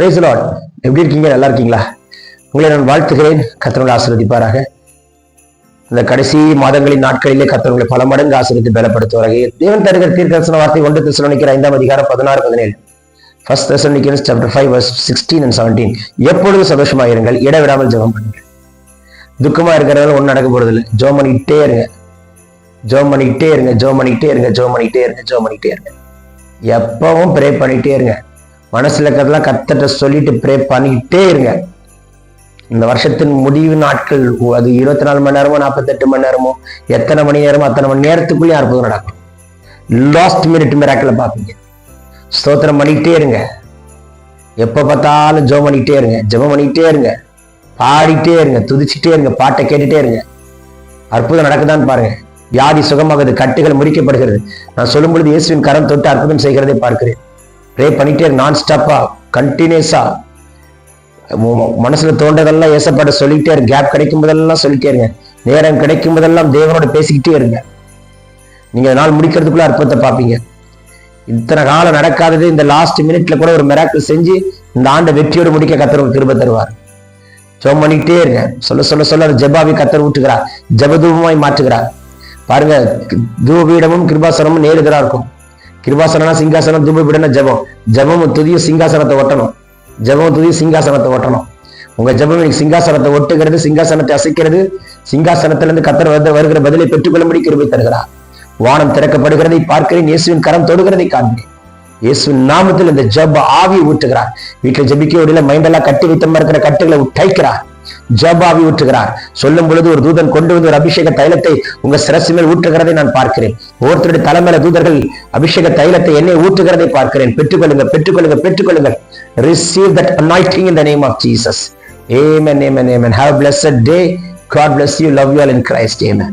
Price Lord எப்படி இருக்கீங்க? நல்லா இருக்கீங்களா? உங்களை நான் வாழ்த்துகிறேன். கத்தனோட ஆசீர்வதிப்பாராக. இந்த கடைசி மாதங்களின் நாட்களிலே கத்தவங்களை பல மடங்கு ஆசீர்வதித்து பலப்படுத்துவாராக. தேவன் தருகிற தீர்க்கரசன வார்த்தை ஒன்று திசைநிக்கிற ஐந்தாம் அதிகாரம் பதினாறு பதினேழு. First Thessalonians chapter five verse sixteen and seventeen எப்பொழுது சந்தோஷமாக இருங்கள். இடவிடாமல் ஜெபம் பண்ணுங்கள். துக்கமா இருக்கிறதால ஒன்றும் நடக்க போறது இல்லை. ஜோம் பண்ணிக்கிட்டே இருங்க. ஜோம் பண்ணிக்கிட்டே இருங்க. ஜோம் பண்ணிக்கிட்டே இருங்க. ஜோம் பண்ணிக்கிட்டே இருங்க. ஜோம் பண்ணிக்கிட்டே இருங்க. எப்பவும் ப்ரே பண்ணிக்கிட்டே இருங்க. மனசில் இருக்கிறதெல்லாம் கத்தட்ட சொல்லிட்டு ப்ரே பண்ணிக்கிட்டே இருங்க. இந்த வருஷத்தின் முடிவு நாட்கள் அது இருபத்தி நாலு மணி நேரமோ நாற்பத்தெட்டு மணி நேரமோ எத்தனை மணி நேரமோ அத்தனை மணி நேரத்துக்குள்ளேயும் அற்புதம் நடக்கும். லாஸ்ட் மினிட் மிராக்கில் பார்ப்பீங்க. ஸ்தோத்திரம் பண்ணிக்கிட்டே இருங்க. எப்போ பார்த்தாலும் ஜெபம் பண்ணிக்கிட்டே இருங்க. ஜெபம் பண்ணிக்கிட்டே இருங்க. பாடிட்டே இருங்க. துதிச்சுட்டே இருங்க. பாட்டை கேட்டுட்டே இருங்க. அற்புதம் நடக்குதான்னு பாருங்க. வியாதி சுகமாகுது. கட்டுகள் முறிக்கப்படுகிறது. நான் சொல்லும் பொழுது இயேசுவின் கரம் தொட்டு அற்புதம் செய்கிறதை பார்க்கிறேன். ப்ரே பண்ணிட்டே நான் ஸ்டாப்பா கண்டினியூஸா மனசுல தோன்றதெல்லாம் ஏசப்பாட்ட சொல்லிக்கிட்டே இருங்க. கேப் கிடைக்கும் போதெல்லாம் சொல்லிட்டே இருங்க. நேரம் கிடைக்கும் போதெல்லாம் தேவனோட பேசிக்கிட்டே இருங்க. நீங்க நாள் முடிக்கிறதுக்குள்ள அற்புதத்தை பார்ப்பீங்க. இத்தனை காலம் நடக்காதது இந்த லாஸ்ட் மினிட்ல கூட ஒரு மிராக்கிள் செஞ்சு இந்த ஆண்டை வெற்றியோடு முடிக்க கத்தர் திரும்ப தருவார். ஜெபம் பண்ணிக்கிட்டே இருங்க. சொல்ல சொல்ல சொல்ல அந்த ஜெபாவை கத்தர் ஊட்டுகிறார். ஜெபதூபமாய் மாற்றுகிறார். பாருங்க தூபீடமும் கிருபாசனமும் நேருகிறா இருக்கும். கிருபாசனா சிங்காசனம் தூபபீடம்னா ஜெபம். ஜெபமும் துதியும் சிங்காசனத்தை ஒட்டணும். ஜபம் துதியும் சிங்காசனத்தை ஒட்டணும். உங்க ஜபம் இன்னைக்கு சிங்காசனத்தை ஒட்டுகிறது சிங்காசனத்தை அசைக்கிறது சிங்காசனத்திலிருந்து கத்தர் வந்து வருகிற பதிலை பெற்றுக்கொள்ளும்படி கிருபை தருகிறார். வானம் திறக்கப்படுகிறதை பார்க்கிறேன் இயேசுவின் கரம் தொடுகிறதை காண்கிறேன். இயேசுவின் நாமத்தில் இந்த ஜப் ஆவி ஊற்றுகிறார். வீட்டில் ஜபிக்க முடியல மைண்டெல்லாம் கட்டி வைத்தமா இருக்கிற கட்டுகளை உடைக்கிறார். ஜபாவி ஊற்றுகிறார். சொல்லும் பொழுது ஒரு தூதன் கொண்டு வந்து ஒரு அபிஷேக தைலத்தை உங்க சிரசு மேல் ஊற்றுகிறதை நான் பார்க்கிறேன். ஒவ்வொருத்தருடைய தலைமையில தூதர்கள் அபிஷேக தைலத்தை என்னை ஊற்றுகிறதை பார்க்கிறேன். பெற்றுக்கொள்ளுங்க பெற்றுக்கொள்ளுங்க பெற்றுக்கொள்ளுங்கள். Receive that anointing in the name of Jesus amen amen amen have bless day God bless you love you all in Christ amen